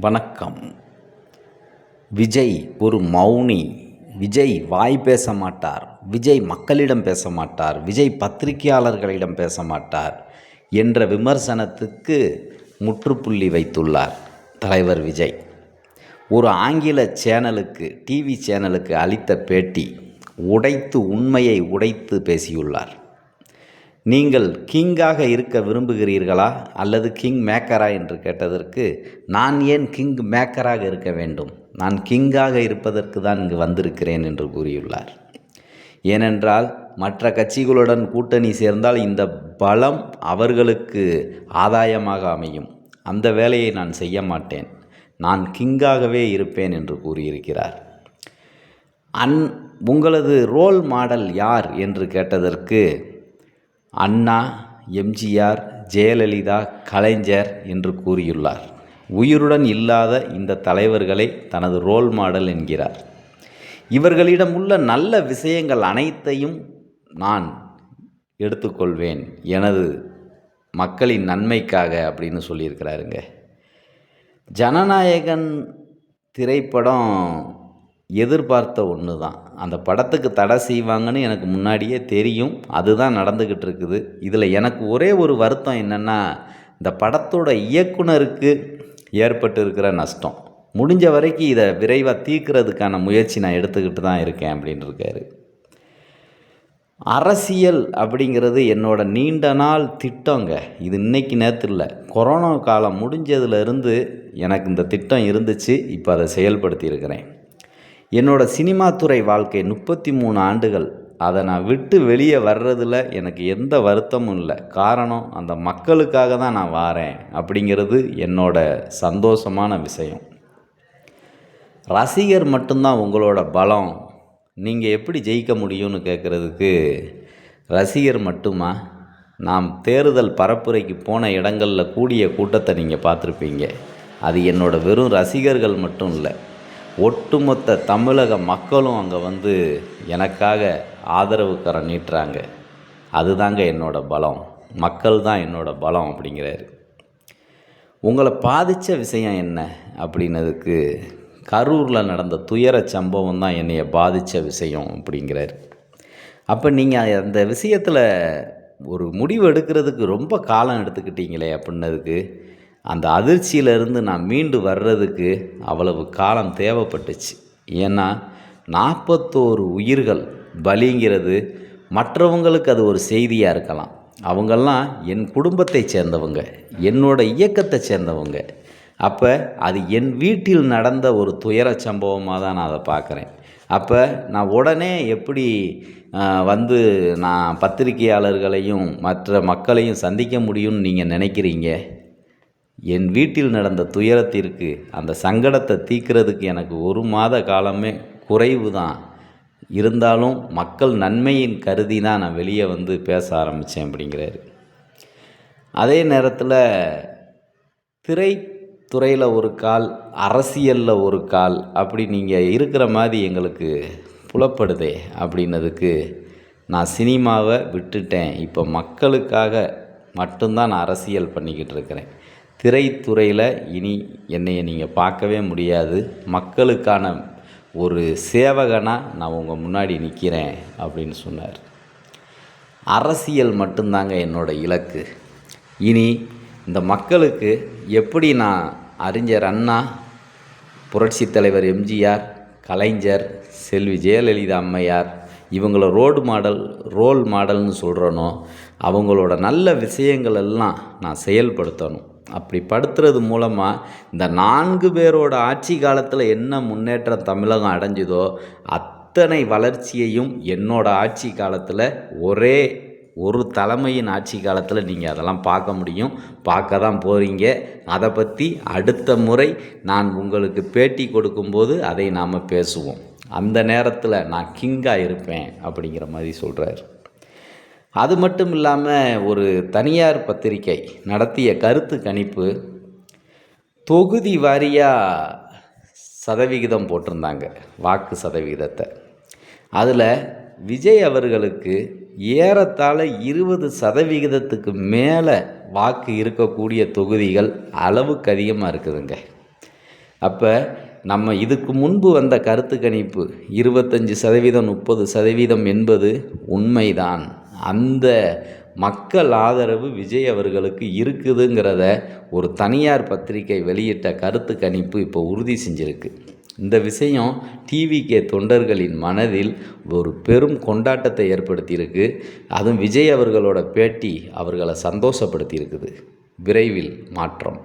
வணக்கம். விஜய் ஒரு மௌனி. விஜய் வாய் பேச மாட்டார். விஜய் மக்களிடம் பேச மாட்டார். விஜய் பத்திரிகையாளர்களிடம் பேச மாட்டார் என்ற விமர்சனத்துக்கு முற்றுப்புள்ளி வைத்துள்ளார் தலைவர் விஜய். ஒரு ஆங்கில சேனலுக்கு டிவி சேனலுக்கு அளித்த பேட்டி உடைத்து உண்மையை உடைத்து பேசியுள்ளார். நீங்கள் கிங்காக இருக்க விரும்புகிறீர்களா அல்லது கிங் மேக்கரா என்று கேட்டதற்கு நான் ஏன் கிங் மேக்கராக இருக்க வேண்டும்? நான் கிங்காக இருப்பதற்கு தான் இங்கு வந்திருக்கிறேன் என்று கூறியுள்ளார். ஏனென்றால் மற்ற கட்சிகளுடன் கூட்டணி சேர்ந்தால் இந்த பலம் அவர்களுக்கு ஆதாயமாக அமையும். அந்த வேலையை நான் செய்ய மாட்டேன். நான் கிங்காகவே இருப்பேன் என்று கூறியிருக்கிறார். அன் உங்களது ரோல் மாடல் யார் என்று கேட்டதற்கு அண்ணா எம்ஜிஆர் ஜெயலலிதா கலைஞர் என்று கூறியுள்ளார். உயிருடன் இல்லாத இந்த தலைவர்களை தனது ரோல் மாடல் என்கிறார். இவர்களிடம் உள்ள நல்ல விஷயங்கள் அனைத்தையும் நான் எடுத்துக்கொள்வேன். எனது மக்களின் நன்மைக்காக அப்படின்னு சொல்லியிருக்கிறாருங்க. ஜனநாயகன் திரைப்படம் எதிர்பார்த்த ஒன்று தான். அந்த படத்துக்கு தடை செய்வாங்கன்னு எனக்கு முன்னாடியே தெரியும். அதுதான் நடந்துக்கிட்டு இருக்குது. இதில் எனக்கு ஒரே ஒரு வருத்தம் என்னென்னா இந்த படத்தோட இயக்குனருக்கு ஏற்பட்டு இருக்கிற நஷ்டம். முடிஞ்ச வரைக்கும் இதை விரைவாக தீர்க்கிறதுக்கான முயற்சி நான் எடுத்துக்கிட்டு தான் இருக்கேன் அப்படின்னு இருக்காரு அரசியல் அப்படிங்கிறது என்னோட நீண்ட நாள் திட்டங்க. இது இன்னைக்கு நேற்று இல்லை. கொரோனா காலம் முடிஞ்சதுலேருந்து எனக்கு இந்த திட்டம் இருந்துச்சு. இப்போ அதை செயல்படுத்தியிருக்கிறேன். என்னோட சினிமா துறை வாழ்க்கை முப்பத்தி மூணு ஆண்டுகள். அதை நான் விட்டு வெளியே வர்றதில் எனக்கு எந்த வருத்தமும் இல்லை. காரணம் அந்த மக்களுக்காக தான் நான் வாரேன் அப்படிங்கிறது என்னோட சந்தோஷமான விஷயம். ரசிகர் மட்டும்தான் உங்களோட பலம். நீங்கள் எப்படி ஜெயிக்க முடியும்னு கேட்குறதுக்கு ரசிகர் மட்டுமா? நாம் தேர்தல் பரப்புரைக்கு போன இடங்களில் கூடிய கூட்டத்தை நீங்கள் பார்த்துருப்பீங்க. அது என்னோட வெறும் ரசிகர்கள் மட்டும் இல்லை. ஒட்டுமொத்த தமிழக மக்களும் அங்கே வந்து எனக்காக ஆதரவு கரம் நீட்டுறாங்க. அதுதாங்க என்னோடய பலம். மக்கள் தான் என்னோடய பலம் அப்படிங்கிறாரு. உங்களை பாதித்த விஷயம் என்ன அப்படின்னதுக்கு கரூரில் நடந்த துயர சம்பவம் தான் என்னைய பாதித்த விஷயம் அப்படிங்கிறாரு. அப்போ நீங்கள் அந்த விஷயத்தில் ஒரு முடிவு எடுக்கிறதுக்கு ரொம்ப காலம் எடுத்துக்கிட்டீங்களே அப்படின்னதுக்கு அந்த அதிர்ச்சியிலிருந்து நான் மீண்டு வர்றதுக்கு அவ்வளவு காலம் தேவைப்பட்டுச்சு. ஏன்னா நாற்பத்தோரு உயிர்கள் பலிங்கிறது மற்றவங்களுக்கு அது ஒரு செய்தியாக இருக்கலாம். அவங்கெல்லாம் என் குடும்பத்தை சேர்ந்தவங்க என்னோட இயக்கத்தை சேர்ந்தவங்க. அப்போ அது என் வீட்டில் நடந்த ஒரு துயர சம்பவமாக தான் நான் அதை பார்க்குறேன். அப்போ நான் உடனே எப்படி வந்து நான் பத்திரிகையாளர்களையும் மற்ற மக்களையும் சந்திக்க முடியும்னு நீங்கள் நினைக்கிறீங்க? என் வீட்டில் நடந்த துயரத்திற்கு அந்த சங்கடத்தை தீக்கிறதுக்கு எனக்கு ஒரு மாத காலமே குறைவு தான் இருந்தாலும் மக்கள் நன்மையின் கருதி தான் நான் வெளியே வந்து பேச ஆரம்பித்தேன் அப்படிங்கிறாரு. அதே நேரத்தில் திரைத்துறையில் ஒரு கால் அரசியலில் ஒரு கால் அப்படி நீங்கள் இருக்கிற மாதிரி எங்களுக்கு புலப்படுதே அப்படின்னதுக்கு நான் சினிமாவை விட்டுட்டேன். இப்போ மக்களுக்காக மட்டும்தான் நான் அரசியல் பண்ணிக்கிட்டு இருக்கிறேன். திரைத்துறையில் இனி என்னையை நீங்கள் பார்க்கவே முடியாது. மக்களுக்கான ஒரு சேவகனாக நான் உங்கள் முன்னாடி நிற்கிறேன் அப்படின்னு சொன்னார். அரசியல் மட்டும்தாங்க என்னோடய இலக்கு. இனி இந்த மக்களுக்கு எப்படி நான் அறிஞர் அண்ணா புரட்சித் தலைவர் எம்ஜிஆர் கலைஞர் செல்வி ஜெயலலிதா அம்மையார் இவங்கள ரோடு மாடல் ரோல் மாடல்னு சொல்கிறனோ அவங்களோட நல்ல விஷயங்கள் எல்லாம் நான் செயல்படுத்தணும். அப்படி படுத்துறது மூலமாக இந்த நான்கு பேரோட ஆட்சி காலத்தில் என்ன முன்னேற்றம் தமிழகம் அடைஞ்சுதோ அத்தனை வளர்ச்சியையும் என்னோட ஆட்சி காலத்தில் ஒரே ஒரு தலைமையின் ஆட்சி காலத்தில் நீங்கள் அதெல்லாம் பார்க்க முடியும். பார்க்க தான் போகிறீங்க அதை பற்றி அடுத்த முறை நான் உங்களுக்கு பேட்டி கொடுக்கும்போது அதை நாம் பேசுவோம். அந்த நேரத்தில் நான் கிங்காக இருப்பேன் அப்படிங்கிற மாதிரி சொல்கிறார் அது மட்டும் இல்லாமல் ஒரு தனியார் பத்திரிகை நடத்திய கருத்து கணிப்பு தொகுதி வாரியாக சதவிகிதம் போட்டிருந்தாங்க வாக்கு சதவிகிதத்தை. அதில் விஜய் அவர்களுக்கு ஏறத்தாழ இருபது சதவிகிதத்துக்கு மேலே வாக்கு இருக்கக்கூடிய தொகுதிகள் அளவுக்கு அதிகமாக இருக்குதுங்க. அப்போ நம்ம இதுக்கு முன்பு வந்த கருத்து கணிப்பு இருபத்தஞ்சி சதவீதம் முப்பது சதவீதம் என்பது உண்மைதான். அந்த மக்கள் ஆதரவு விஜய் அவர்களுக்கு இருக்குதுங்கிறத ஒரு தனியார் பத்திரிகை வெளியிட்ட கருத்து கணிப்பு இப்போ உறுதி செஞ்சிருக்கு. இந்த விஷயம் டிவிகே தொண்டர்களின் மனதில் ஒரு பெரும் கொண்டாட்டத்தை ஏற்படுத்தியிருக்கு. அதுவும் விஜய் அவர்களோட பேட்டி அவர்களை சந்தோஷப்படுத்தியிருக்குது. விரைவில் மாற்றம்.